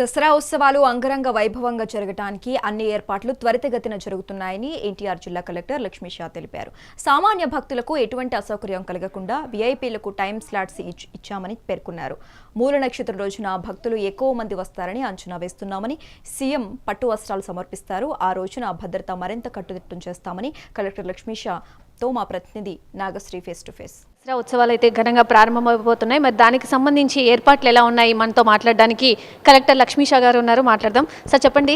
దసరా ఉత్సవాలు అంగరంగ వైభవంగా జరగడానికి అన్ని ఏర్పాట్లు త్వరితగతిన జరుగుతున్నాయని ఎన్టీఆర్ జిల్లా కలెక్టర్ లక్ష్మీ షా తెలిపారు. సామాన్య భక్తులకు ఎటువంటి అసౌకర్యం కలగకుండా వీఐపీలకు టైం స్లాట్స్ ఇచ్- ఇచ్చామని పేర్కొన్నారు. మూల నక్షత్రం రోజున భక్తులు ఎక్కువ మంది వస్తారని అంచనా వేస్తున్నామని సీఎం పట్టు వస్త్రాలు సమర్పిస్తారు. ఆ రోజున భద్రత మరింత కట్టుదిట్టం చేస్తామని కలెక్టర్ లక్ష్మీ షాతో మా ప్రతినిధి Nagasri face to face Dasara ఉత్సవాలు అయితే ఘనంగా ప్రారంభమైపోతున్నాయి. మరి దానికి సంబంధించి ఏర్పాట్లు ఎలా ఉన్నాయి? మనతో మాట్లాడడానికి కలెక్టర్ లక్ష్మీషా గారు ఉన్నారు. మాట్లాడదాం. సార్ చెప్పండి.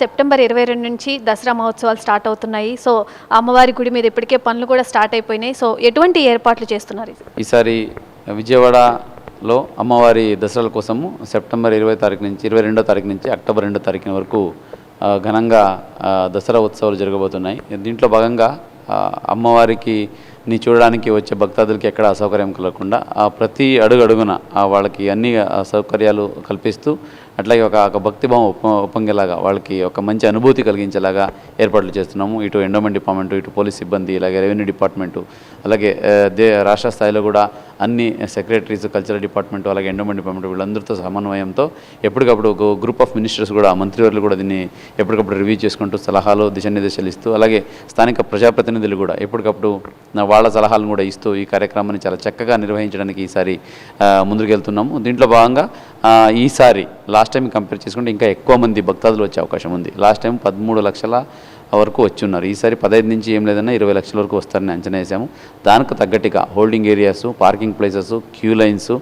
సెప్టెంబర్ ఇరవై రెండు నుంచి దసరా మహోత్సవాలు స్టార్ట్ అవుతున్నాయి. సో అమ్మవారి గుడి మీద ఇప్పటికే పనులు కూడా స్టార్ట్ అయిపోయినాయి. సో ఎటువంటి ఏర్పాట్లు చేస్తున్నారు? ఈసారి విజయవాడలో అమ్మవారి దసరాల కోసము సెప్టెంబర్ ఇరవై తారీఖు నుంచి ఇరవై రెండో తారీఖు నుంచి అక్టోబర్ రెండో తారీఖు వరకు ఘనంగా దసరా ఉత్సవాలు జరగబోతున్నాయి. దీంట్లో భాగంగా అమ్మవారికి ని చూడడానికి వచ్చే భక్తాదులకి ఎక్కడ అసౌకర్యం కలగకుండా ఆ ప్రతి అడుగు అడుగున వాళ్ళకి అన్ని సౌకర్యాలు కల్పిస్తూ అట్లాగే ఒక ఒక భక్తిభావం ఉప ఉపంగేలాగా వాళ్ళకి ఒక మంచి అనుభూతి కలిగించేలాగా ఏర్పాట్లు చేస్తున్నాము. ఇటు ఎండోమెంట్ డిపార్ట్మెంట్ ఇటు పోలీస్ సిబ్బంది ఇలాగే రెవెన్యూ డిపార్ట్మెంటు అలాగే దే రాష్ట్ర స్థాయిలో కూడా అన్ని సెక్రటరీస్ కల్చరల్ డిపార్ట్మెంట్ అలాగే ఎండోమెంట్ డిపార్ట్మెంట్ వీళ్ళందరితో సమన్వయంతో ఎప్పటికప్పుడు ఒక గ్రూప్ ఆఫ్ మినిస్టర్స్ కూడా మంత్రివర్లు కూడా దీన్ని ఎప్పటికప్పుడు రివ్యూ చేసుకుంటూ సలహాలు దిశానిర్దేశాలు ఇస్తూ అలాగే స్థానిక ప్రజాప్రతినిధులు కూడా ఎప్పటికప్పుడు వాళ్ళ సలహాలను కూడా ఇస్తూ ఈ కార్యక్రమాన్ని చాలా చక్కగా నిర్వహించడానికి ఈసారి ముందుకెళ్తున్నాము. దీంట్లో భాగంగా ఈసారి లాస్ట్ టైం కంపేర్ చేసుకుంటే ఇంకా ఎక్కువ మంది భక్తాదులు వచ్చే అవకాశం ఉంది. లాస్ట్ టైం పదమూడు లక్షల వరకు వచ్చి ఉన్నారు ఈసారి పదహైదు నుంచి ఏం లేదన్నా ఇరవై లక్షల వరకు వస్తారని అంచనా వేసాము. దానికి తగ్గట్టుగా holding areas parking places queue lines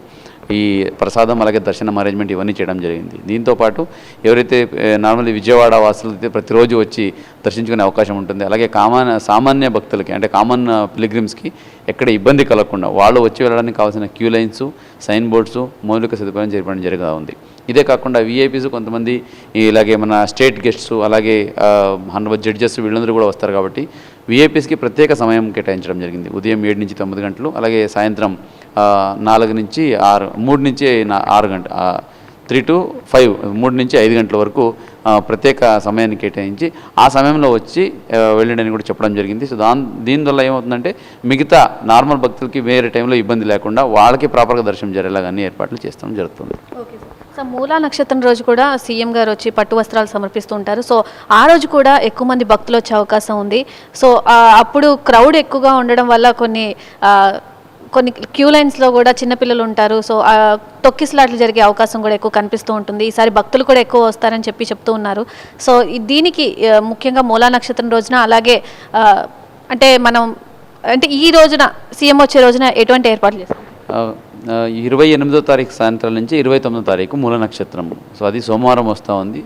ఈ ప్రసాదం అలాగే దర్శనం అరేంజ్మెంట్ ఇవన్నీ చేయడం జరిగింది. దీంతోపాటు ఎవరైతే నార్మల్లీ విజయవాడ వాసులు అయితే ప్రతిరోజు వచ్చి దర్శించుకునే అవకాశం ఉంటుంది. అలాగే కామన్ సామాన్య భక్తులకి అంటే కామన్ పిలిగ్రిమ్స్కి ఎక్కడ ఇబ్బంది కలగకుండా వాళ్ళు వచ్చి వెళ్ళడానికి కావాల్సిన క్యూ లైన్స్ సైన్ బోర్డ్స్ మౌలిక సదుపాయం చేపడం జరుగుతూ ఉంది. ఇదే కాకుండా వీఐపీస్ కొంతమంది ఇలాగే మన స్టేట్ గెస్ట్స్ అలాగే హండ్రెడ్ జడ్జెస్ వీళ్ళందరూ కూడా వస్తారు కాబట్టి వీఐపీస్కి ప్రత్యేక సమయం కేటాయించడం జరిగింది. ఉదయం ఏడు నుంచి తొమ్మిది గంటలు అలాగే సాయంత్రం నాలుగు నుంచి ఆరు మూడు నుంచి ఆరు గంట త్రీ టు ఫైవ్ మూడు నుంచి ఐదు గంటల వరకు ప్రత్యేక సమయాన్ని కేటాయించి ఆ సమయంలో వచ్చి ఆ, కూడా చెప్పడం జరిగింది. సో దాని దీనివల్ల ఏమవుతుందంటే మిగతా నార్మల్ భక్తులకి వేరే టైంలో ఇబ్బంది లేకుండా వాళ్ళకి ప్రాపర్గా దర్శనం జరిగేలాగా అన్ని ఏర్పాట్లు చేస్తాం జరుగుతుంది. ఓకే సో మూలా నక్షత్రం రోజు కూడా సీఎం గారు వచ్చి పట్టు వస్త్రాలు సమర్పిస్తూ ఉంటారు. సో ఆ రోజు కూడా ఎక్కువ మంది భక్తులు వచ్చే అవకాశం ఉంది. సో అప్పుడు క్రౌడ్ ఎక్కువగా ఉండడం వల్ల కొన్ని కొన్ని క్యూ లైన్స్లో కూడా చిన్నపిల్లలు ఉంటారు. సో తొక్కిసలాట్లు జరిగే అవకాశం కూడా ఎక్కువ కనిపిస్తూ ఉంటుంది. ఈసారి భక్తులు కూడా ఎక్కువ వస్తారని చెప్పి చెప్తూ ఉన్నారు. సో దీనికి ముఖ్యంగా మూలా నక్షత్రం రోజున అలాగే అంటే మనం అంటే ఈ రోజున సీఎం వచ్చే రోజున ఎటువంటి ఏర్పాట్లు చేస్తాం? ఇరవై ఎనిమిదో తారీఖు సాయంత్రం నుంచి ఇరవై తొమ్మిదో తారీఖు మూల నక్షత్రం. సో అది సోమవారం వస్తూ ఉంది.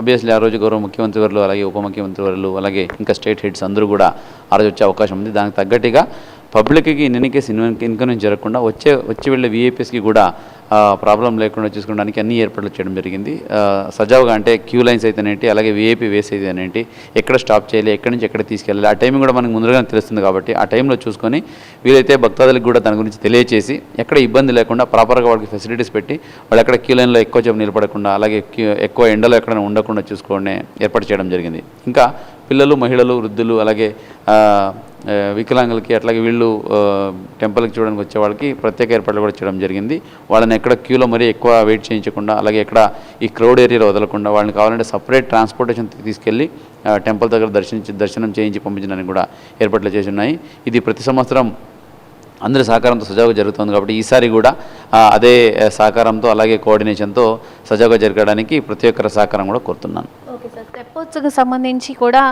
అబ్వియస్లీ ఆ రోజు గౌరవ ముఖ్యమంత్రి వర్లు అలాగే ఉప ముఖ్యమంత్రి వర్లు అలాగే ఇంకా స్టేట్ హెడ్స్ అందరూ కూడా ఆ రోజు వచ్చే అవకాశం ఉంది. దానికి తగ్గట్టుగా పబ్లిక్కి ఇన్ని కేసు ఇన్కన్వీనియన్స్ జరగకుండా వచ్చే వచ్చి వెళ్ళే వీఐపీస్కి కూడా ప్రాబ్లం లేకుండా చూసుకోవడానికి అన్ని ఏర్పాట్లు చేయడం జరిగింది. సజావుగా అంటే క్యూ లైన్స్ అయితేనేంటి అలాగే వీఐపీ వేస్ అయితేనేంటి ఎక్కడ స్టాప్ చేయాలి ఎక్కడి నుంచి ఎక్కడ తీసుకెళ్ళాలి ఆ టైం కూడా మనకు ముందుగానే తెలుస్తుంది కాబట్టి ఆ టైంలో చూసుకొని వీలైతే భక్తాదులకు కూడా దాని గురించి తెలియచేసి ఎక్కడ ఇబ్బంది లేకుండా ప్రాపర్గా వాళ్ళకి ఫెసిలిటీస్ పెట్టి వాళ్ళు ఎక్కడ క్యూ లైన్లో ఎక్కువ సేపు నిలబడకుండా అలాగే క్యూ- ఎక్కువ ఎండలో ఎక్కడైనా ఉండకుండా చూసుకొని ఏర్పాటు చేయడం జరిగింది. ఇంకా పిల్లలు మహిళలు వృద్ధులు అలాగే వికలాంగులకి అట్లాగే వీళ్ళు టెంపుల్కి చూడడానికి వచ్చే వాళ్ళకి ప్రత్యేక ఏర్పాట్లు కూడా చేయడం జరిగింది. వాళ్ళని ఎక్కడ క్యూలో మరీ ఎక్కువ వెయిట్ చేయించకుండా అలాగే ఎక్కడ ఈ క్రౌడ్ ఏరియాలో వదలకుండా వాళ్ళని కావాలంటే సపరేట్ ట్రాన్స్పోర్టేషన్ తీసుకెళ్ళి టెంపుల్ దగ్గర దర్శించి దర్శనం చేయించి పంపించడానికి కూడా ఏర్పాట్లు చేసి ఉన్నాయి. ఇది ప్రతి సంవత్సరం అందరి సహకారంతో సజావుగా జరుగుతుంది కాబట్టి ఈసారి కూడా అదే సహకారంతో అలాగే కోఆర్డినేషన్తో సజావుగా జరగడానికి ప్రతి ఒక్కరి సహకారం కూడా కోరుతున్నాను. తెప్పోత్సవం సంబంధించి కూడా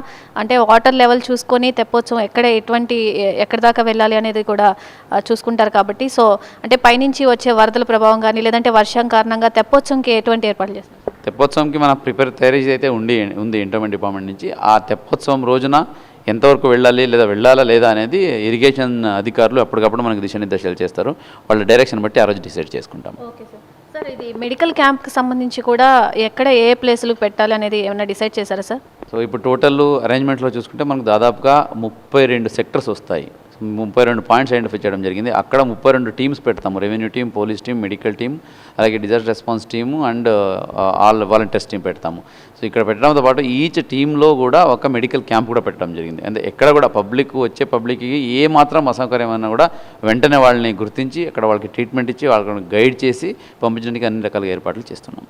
అంటే వాటర్ లెవెల్ చూసుకొని తెప్పోత్సవం ఎక్కడ ఎటువంటి ఎక్కడి దాకా వెళ్ళాలి అనేది కూడా చూసుకుంటారు కాబట్టి. సో అంటే పైనుంచి వచ్చే వరదల ప్రభావం కానీ లేదంటే వర్షం కారణంగా తెప్పోత్సవంకి ఎటువంటి ఏర్పాట్లు చేస్తారు? తెప్పోత్సవంకి మన ప్రిపేర్ తయారీ అయితే ఉండి ఉంది ఇంటర్మెంట్ డిపార్ట్మెంట్ నుంచి. ఆ తెప్పోత్సవం రోజున ఎంతవరకు వెళ్ళాలి లేదా వెళ్ళాలా లేదా అనేది ఇరిగేషన్ అధికారులు అప్పటికప్పుడు మనకు దిశానిర్దేశాలు చేస్తారు. వాళ్ళ డైరెక్షన్ బట్టి ఆ రోజు డిసైడ్ చేసుకుంటాం ఓకే సార్. సార్ ఇది మెడికల్ క్యాంప్కి సంబంధించి కూడా ఎక్కడ ఏ ప్లేసులు పెట్టాలి అనేది ఏమైనా డిసైడ్ చేశారా సార్? సో ఇప్పుడు టోటల్ అరేంజ్మెంట్లో చూసుకుంటే మనకు దాదాపుగా ముప్పై రెండు సెక్టర్స్ వస్తాయి. ముప్పై రెండు పాయింట్స్ ఐడెంటిఫై చేయడం జరిగింది. అక్కడ ముప్పై రెండు టీమ్స్ పెడతాము. Revenue team police team medical team అలాగే disaster response team and all volunteers team పెడతాము. సో ఇక్కడ పెట్టడంతో పాటు ఈచ్ టీంలో కూడా ఒక మెడికల్ క్యాంప్ కూడా పెట్టడం జరిగింది. అంటే ఎక్కడ కూడా పబ్లిక్ వచ్చే పబ్లిక్కి ఏ మాత్రం అసౌకర్యమైనా కూడా వెంటనే వాళ్ళని గుర్తించి అక్కడ వాళ్ళకి ట్రీట్మెంట్ ఇచ్చి వాళ్ళని గైడ్ చేసి పంపించడానికి అన్ని రకాల ఏర్పాట్లు చేస్తున్నాం.